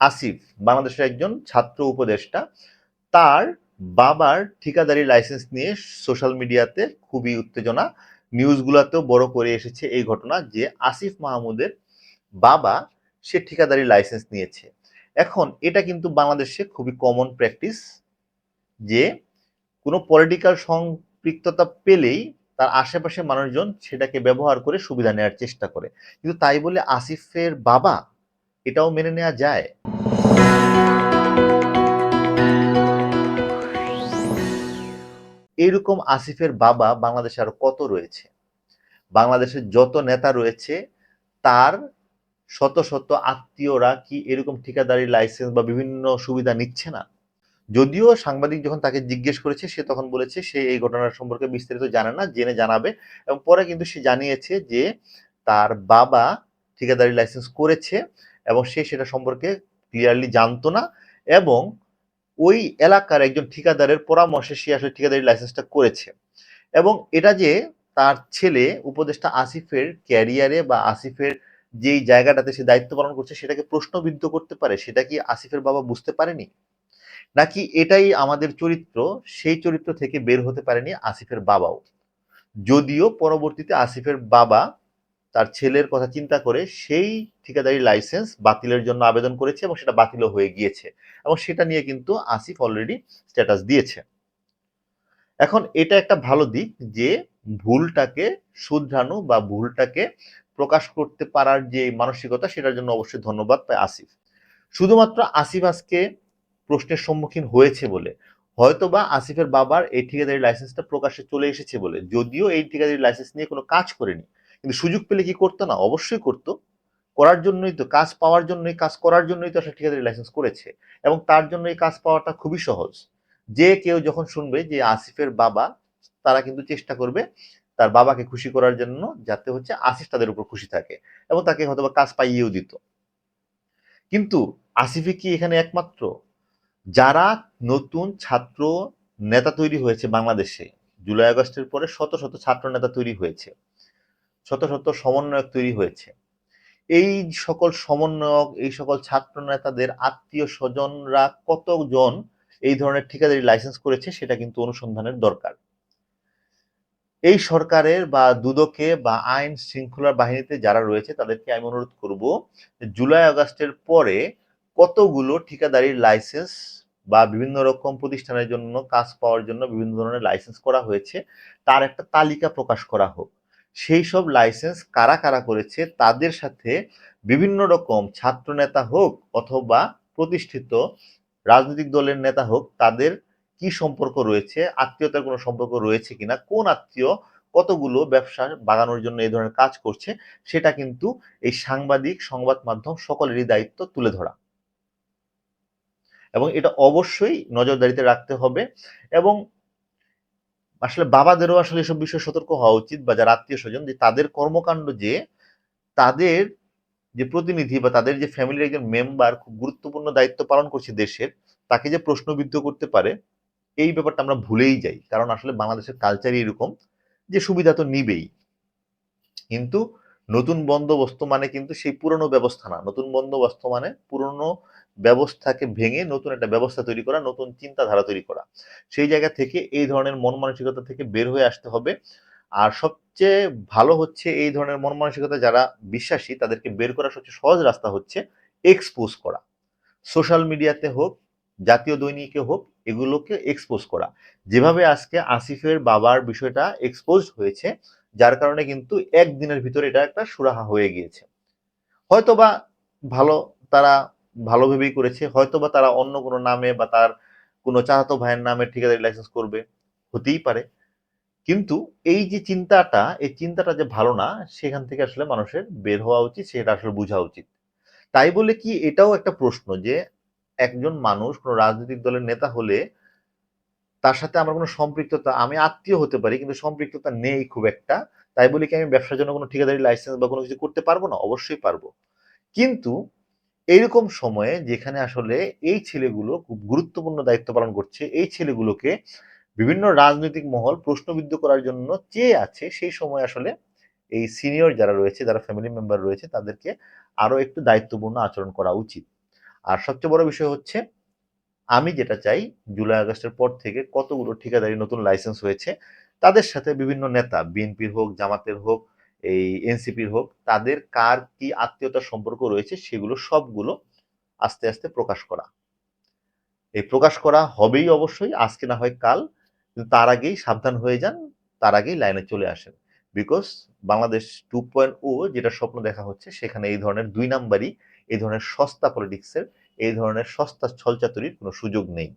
আসিফ, বাংলাদেশের একজন ছাত্র উপদেষ্টা, তার বাবার ঠিকাদারি লাইসেন্স নিয়ে সোশ্যাল মিডিয়াতে খুবই উত্তেজনা। নিউজগুলোতেও বড় করে এসেছে এই ঘটনা যে আসিফ মাহমুদের বাবা সে ঠিকাদারি লাইসেন্স নিয়েছে। এখন এটা কিন্তু বাংলাদেশে খুবই কমন প্র্যাকটিস যে কোনো পলিটিক্যাল সম্পৃক্ততা পেলেই তার আশেপাশে মানুষজন সেটাকে ব্যবহার করে সুবিধা নেওয়ার চেষ্টা করে। কিন্তু তাই বলে আসিফের বাবা এটাও মেনে নেওয়া যায়। এইরকম আসিফের বাবা বাংলাদেশে আরও কত রয়েছে? বাংলাদেশের যত নেতা রয়েছে, তার শত শত আত্মীয়রা কি এরকম ঠিকাদারি লাইসেন্স বা বিভিন্ন সুবিধা নিচ্ছে না? যদিও সাংবাদিক যখন তাকে জিজ্ঞেস করেছে, সে তখন বলেছে, সে এই ঘটনার সম্পর্কে বিস্তারিত জানে না, জেনে জানাবে এবং পরে কিন্তু সে জানিয়েছে যে তার বাবা ঠিকাদারি লাইসেন্স করেছে এবং সে সেটা সম্পর্কে ক্লিয়ারলি জানতো না এবং ওই এলাকার একজন ঠিকাদারের পরামর্শে সে আসলে ঠিকাদারি লাইসেন্সটা করেছে। এবং এটা যে তার ছেলে উপদেষ্টা আসিফের ক্যারিয়ারে বা আসিফের যেই জায়গাটাতে সে দায়িত্ব পালন করছে সেটাকে প্রশ্নবিদ্ধ করতে পারে, সেটা কি আসিফের বাবা বুঝতে পারেনি? নাকি এটাই আমাদের চরিত্র, সেই চরিত্র থেকে বের হতে পারেনি আসিফের বাবাও। যদিও পরবর্তীতে আসিফের বাবা তার ছেলের কথা চিন্তা করে সেই ঠিকাদারি লাইসেন্স বাতিলের জন্য আবেদন করেছে এবং সেটা বাতিলও হয়ে গিয়েছে এবং সেটা নিয়ে কিন্তু আসিফ অলরেডি স্ট্যাটাস দিয়েছে। এখন এটা একটা ভালো দিক যে ভুলটাকে শুধরানো বা ভুলটাকে প্রকাশ করতে পারার যে মানসিকতা সেটার জন্য অবশ্যই ধন্যবাদ পায় আসিফ। শুধুমাত্র আসিফ আজকে প্রশ্নের সম্মুখীন হয়েছে বলে, হয়তোবা আসিফের বাবার এই ঠিকাদারি লাইসেন্সটা প্রকাশ্যে চলে এসেছে বলে, যদিও এই ঠিকাদারি লাইসেন্স নিয়ে কোনো কাজ করেনি। কিন্তু সুযোগ পেলে কি করতো না? অবশ্যই করতো। করার জন্যই তো, কাজ পাওয়ার জন্যই, কাজ করার জন্যই তো আসলে ঠিকাদারি লাইসেন্স করেছে এবং তার জন্য এই কাজ পাওয়াটা খুবই সহজ। যে কেউ যখন শুনবে যে আসিফের বাবা, তারা কিন্তু চেষ্টা করবে তার বাবাকে খুশি করার জন্য যাতে হচ্ছে আসিফ তাদের উপর খুশি থাকে এবং তাকে হয়তো কাজ পাইয়েও দিত। কিন্তু আসিফে কি এখানে একমাত্র? যারা নতুন ছাত্র নেতা তৈরি হয়েছে বাংলাদেশে, জুলাই আগস্টের পরে শত শত ছাত্র নেতা তৈরি হয়েছে। শত শত সমন্বয়ক তৈরি হয়েছে। এই সকল সমন্বয়ক, এই সকল ছাত্র নেতাদের আত্মীয় স্বজনরা কতজন এই ধরনের ঠিকাদারি লাইসেন্স করেছে সেটা কিন্তু অনুসন্ধানের দরকার। এই সরকারের বা দুদকে বা আইন শৃঙ্খলা বাহিনীতে যারা রয়েছে, তাদেরকে আমি অনুরোধ করব জুলাই আগস্টের পরে কতগুলো ঠিকাদারির লাইসেন্স বা বিভিন্ন রকম প্রতিষ্ঠানের জন্য কাজ পাওয়ার জন্য বিভিন্ন ধরনের লাইসেন্স করা হয়েছে, তার একটা তালিকা প্রকাশ করা হোক। সেই সব লাইসেন্স কারা কারা করেছে তাদের সাথে বিভিন্ন রকম ছাত্র নেতা হোক অথবা প্রতিষ্ঠিত রাজনৈতিক দলের নেতা হোক তাদের কি সম্পর্ক রয়েছে, আত্মীয়তার কোনো সম্পর্ক রয়েছে কিনা, কোন আত্মীয় কতগুলো ব্যবসা বাগানোর জন্য এই ধরনের কাজ করছে, সেটা কিন্তু এই সাংবাদিক, সংবাদ মাধ্যম সকলেরই দায়িত্ব তুলে ধরা। এবং এটা অবশ্যই নজরদারিতে রাখতে হবে এবং আসলে বাবাদেরও আসলে এসব বিষয়ে সতর্ক হওয়া উচিত বা যারা আত্মীয় স্বজন, যে তাদের কর্মকাণ্ড যে, তাদের যে প্রতিনিধি বা তাদের যে ফ্যামিলির একজন মেম্বার খুব গুরুত্বপূর্ণ দায়িত্ব পালন করছে দেশের, তাকে যে প্রশ্নবিদ্ধ করতে পারে, এই ব্যাপারটা আমরা ভুলেই যাই। কারণ আসলে বাংলাদেশের কালচারই এরকম যে সুবিধা তো নিবেই। কিন্তু নতুন বন্দোবস্ত মানে কিন্তু সেই পুরনো ব্যবস্থা না। নতুন বন্দোবস্ত মানে পুরনো ব্যবস্থাকে ভেঙে নতুন একটা ব্যবস্থা তৈরি করা, নতুন চিন্তাধারা তৈরি করা। সেই জায়গা থেকে এই ধরনের মন মানসিকতা থেকে বের হয়ে আসতে হবে। আর সবচেয়ে ভালো হচ্ছে এই ধরনের মন মানসিকতা যারা বিশ্বাসী, তাদেরকে বের করার সবচেয়ে সহজ রাস্তা হচ্ছে এক্সপোজ করা। সোশ্যাল মিডিয়াতে হোক, জাতীয় দৈনিকে হোক, এগুলোকে এক্সপোজ করা। যেভাবে আজকে আসিফের বাবার বিষয়টা এক্সপোজ হয়েছে, যার কারণে কিন্তু একদিনের ভিতরে এটা একটা সুরাহা হয়ে গিয়েছে। হয়তোবা ভালো তারা ভালো ভেবেই করেছে। হয়তোবা তারা অন্য কোনো নামে বা তার কোনো চাচাতো ভাইয়ের নামে ঠিকাদারি লাইসেন্স করবে, হতেই পারে। কিন্তু এই যে চিন্তাটা, এই চিন্তাটা যে ভালো না, সেখান থেকে আসলে মানুষের বের হওয়া উচিত, সেটা আসলে বোঝা উচিত। তাই বলে কি এটাও একটা প্রশ্ন যে, একজন মানুষ, কোনো রাজনৈতিক দলের নেতা হলে তার সাথে আমার কোনো সম্পৃক্ততা, আমি আত্মীয় হতে পারি, কিন্তু সম্পৃক্ততা নেই খুব একটা, তাই বলে কি আমি ব্যবসার জন্য কোনো ঠিকাদারি লাইসেন্স বা কোনো কিছু করতে পারব না? অবশ্যই পারব। কিন্তু এইরকম সময়ে যেখানে আসলে এই ছেলেগুলো খুব গুরুত্বপূর্ণ দায়িত্ব পালন করছে, এই ছেলেগুলোকে বিভিন্ন রাজনৈতিক মহল প্রশ্নবিদ্ধ করার জন্য চেয়ে আছে, সেই সময় আসলে এই সিনিয়র যারা রয়েছে, যারা ফ্যামিলি মেম্বার রয়েছে, তাদেরকে আরও একটু দায়িত্বপূর্ণ আচরণ করা উচিত। আর সবচেয়ে বড় বিষয় হচ্ছে, আমি যেটা চাই, জুলাই আগস্টের পর থেকে কতগুলো ঠিকাদারি নতুন লাইসেন্স হয়েছে, তাদের সাথে বিভিন্ন নেতা বিএনপির হোক, জামাতের হোক এই এনসিপির হোক, তাদের কার কি আত্মীয়তার সম্পর্ক রয়েছে সেগুলো সবগুলো আস্তে আস্তে প্রকাশ করা। এই প্রকাশ করা হবেই অবশ্যই, আজকে না হয় কাল, কিন্তু তার আগেই সাবধান হয়ে যান, তার আগেই লাইনে চলে আসেন। Because Bangladesh two point o যেটা স্বপ্ন দেখা হচ্ছে, সেখানে এই ধরনের দুই নাম্বারই, এই ধরনের সস্তা পলিটিক্সের এই ধরনের সস্তা ছলচাতুরির কোনো সুযোগ নেই।